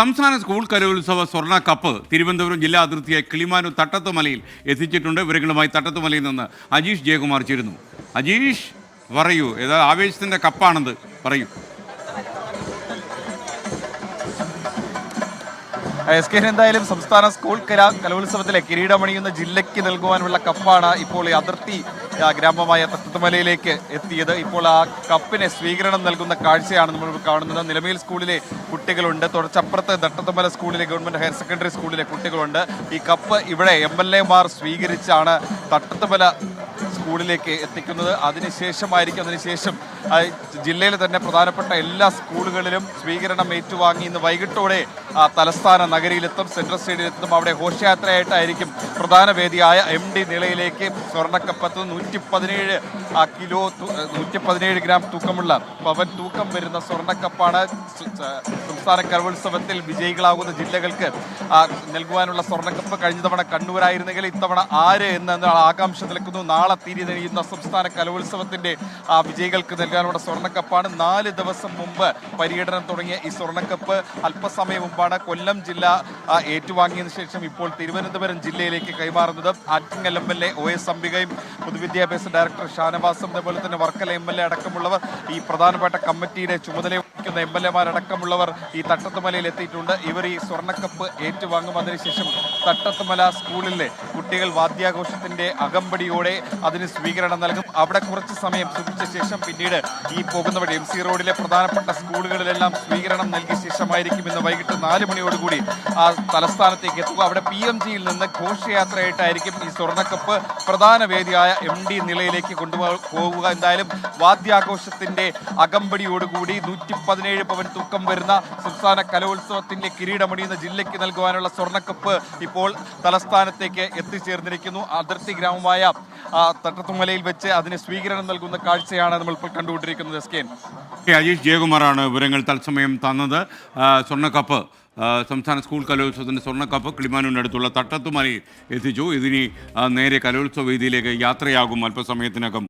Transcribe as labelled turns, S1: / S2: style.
S1: സംസ്ഥാന സ്കൂൾ കലോത്സവ സ്വർണ കപ്പ് തിരുവനന്തപുരം ജില്ലാ അതിർത്തിയായ കിളിമാനൂർ തട്ടത്തുമലയിൽ എത്തിച്ചിട്ടുണ്ട്. വിവരങ്ങളുമായി തട്ടത്തുമലയിൽ നിന്ന് അജീഷ് ജയകുമാർ ചേരുന്നു. അജീഷ് പറയൂ. ഏതാ ആവേശത്തിന്റെ കപ്പാണെന്ന് പറയൂ.
S2: എസ് കെ എന്തായാലും സംസ്ഥാന സ്കൂൾ കലാ കലോത്സവത്തിലെ കിരീടമണിയുന്ന ജില്ലയ്ക്ക് നൽകുവാനുള്ള കപ്പാണ് ഇപ്പോൾ ഈ അതിർത്തി ഗ്രാമമായ തട്ടത്തുമലയിലേക്ക് എത്തിയത്. ഇപ്പോൾ ആ കപ്പിന് സ്വീകരണം നൽകുന്ന കാഴ്ചയാണ് നമ്മൾ കാണുന്നത്. നിലമേൽ സ്കൂളിലെ കുട്ടികളുണ്ട്. തുടച്ചപ്പുറത്ത് തട്ടത്തുമല സ്കൂളിലെ ഗവൺമെന്റ് ഹയർ സെക്കൻഡറി സ്കൂളിലെ കുട്ടികളുണ്ട്. ഈ കപ്പ് ഇവിടെ എം എൽ എമാർ സ്വീകരിച്ചാണ് തട്ടത്തമല സ്കൂളിലേക്ക് എത്തിക്കുന്നത്. അതിനുശേഷമായിരിക്കും അതിനുശേഷം ജില്ലയിലെ തന്നെ പ്രധാനപ്പെട്ട എല്ലാ സ്കൂളുകളിലും സ്വീകരണം ഏറ്റുവാങ്ങി ഇന്ന് വൈകിട്ടോടെ തലസ്ഥാന നഗരിയിലെത്തും സെൻട്രൽ സ്റ്റേഡിയത്തിലെത്തും അവിടെ ഘോഷയാത്രയായിട്ടായിരിക്കും പ്രധാന വേദിയായ എം ഡി നിലയിലേക്ക് സ്വർണക്കപ്പത്ത് നൂറ്റി പതിനേഴ് കിലോ നൂറ്റി പതിനേഴ് ഗ്രാം തൂക്കമുള്ള പവൻ തൂക്കം വരുന്ന സ്വർണക്കപ്പാണ് സംസ്ഥാന കലോത്സവത്തിൽ വിജയികളാകുന്ന ജില്ലകൾക്ക് നൽകുവാനുള്ള സ്വർണക്കപ്പ് കഴിഞ്ഞ തവണ കണ്ണൂരായിരുന്നെങ്കിൽ ഇത്തവണ ആര് എന്ന ആകാംക്ഷ നിൽക്കുന്നു നാളെ തിരി തെളിയുന്ന സംസ്ഥാന കലോത്സവത്തിന്റെ വിജയികൾക്ക് നൽകാനുള്ള സ്വർണക്കപ്പാണ് നാല് ദിവസം മുമ്പ് പര്യടനം തുടങ്ങിയ ഈ സ്വർണക്കപ്പ് അല്പസമയം മുമ്പാണ് കൊല്ലം ജില്ല ഏറ്റുവാങ്ങിയതിന് ഏറ്റുവാങ്ങിയതിനു ശേഷം ഇപ്പോൾ തിരുവനന്തപുരം ജില്ലയിലേക്ക് കൈമാറുന്നത് Attingal M L A O S അംബികയും പൊതുവിദ്യാഭ്യാസ ഡയറക്ടർ ഷാനവാസും അതുപോലെ തന്നെ വർക്കല എം എൽ എ അടക്കമുള്ളവർ ഈ പ്രധാനപ്പെട്ട കമ്മിറ്റിയുടെ ചുമതല വഹിക്കുന്ന എം എൽ എമാരടക്കമുള്ളവർ ഈ തട്ടത്തുമലയിൽ എത്തിയിട്ടുണ്ട്. ഇവർ ഈ സ്വർണക്കപ്പ് ഏറ്റുവാങ്ങും. അതിനുശേഷം തട്ടത്തുമല സ്കൂളിലെ കുട്ടികൾ വാദ്യാഘോഷത്തിന്റെ അകമ്പടിയോടെ അതിന് സ്വീകരണം നൽകും. അവിടെ കുറച്ച് സമയം സുഖിച്ച ശേഷം പിന്നീട് ഈ പോകുന്ന വഴി എം സി റോഡിലെ പ്രധാനപ്പെട്ട സ്കൂളുകളിലെല്ലാം സ്വീകരണം നൽകിയ ശേഷമായിരിക്കും ഇന്ന് വൈകിട്ട് നാല് മണിയോടുകൂടി ആ തലസ്ഥാനത്തേക്ക് എത്തുക. അവിടെ പി എം ജിയിൽ നിന്ന് ഘോഷയാത്രയായിട്ടായിരിക്കും ഈ സ്വർണക്കപ്പ് പ്രധാന വേദിയായ എം ഡി നിലയിലേക്ക് കൊണ്ടുപോകുക എന്തായാലും വാദ്യാഘോഷത്തിന്റെ അകമ്പടിയോടുകൂടി നൂറ്റി പതിനേഴ് പവൻ തൂക്കം വരുന്ന സംസ്ഥാന കലോത്സവത്തിന്റെ കിരീടമണിയുന്ന ജില്ലയ്ക്ക് നൽകുവാനുള്ള സ്വർണക്കപ്പ് ഇപ്പോൾ തലസ്ഥാനത്തേക്ക് എത്തിച്ചേർന്നിരിക്കുന്നു. അതിർത്തി ഗ്രാമമായ തട്ടത്തുമലയിൽ വെച്ച് അതിന് സ്വീകരണം നൽകുന്ന കാഴ്ചയാണ് നമ്മൾ ഇപ്പോൾ കണ്ടുകൊണ്ടിരിക്കുന്നത് എസ് കെ
S1: അജീഷ് ജയകുമാറാണ് വിവരങ്ങൾ തത്സമയം തന്നത്. സ്വർണക്കപ്പ് സംസ്ഥാന സ്കൂൾ കലോത്സവത്തിന്റെ സ്വർണക്കപ്പ് കിളിമാനൂരിനടുത്തുള്ള തട്ടത്തുമലയിൽ എത്തിച്ചു. ഇതിനി നേരെ കലോത്സവ വേദിയിലേക്ക് യാത്രയാകും അല്പസമയത്തിനകം.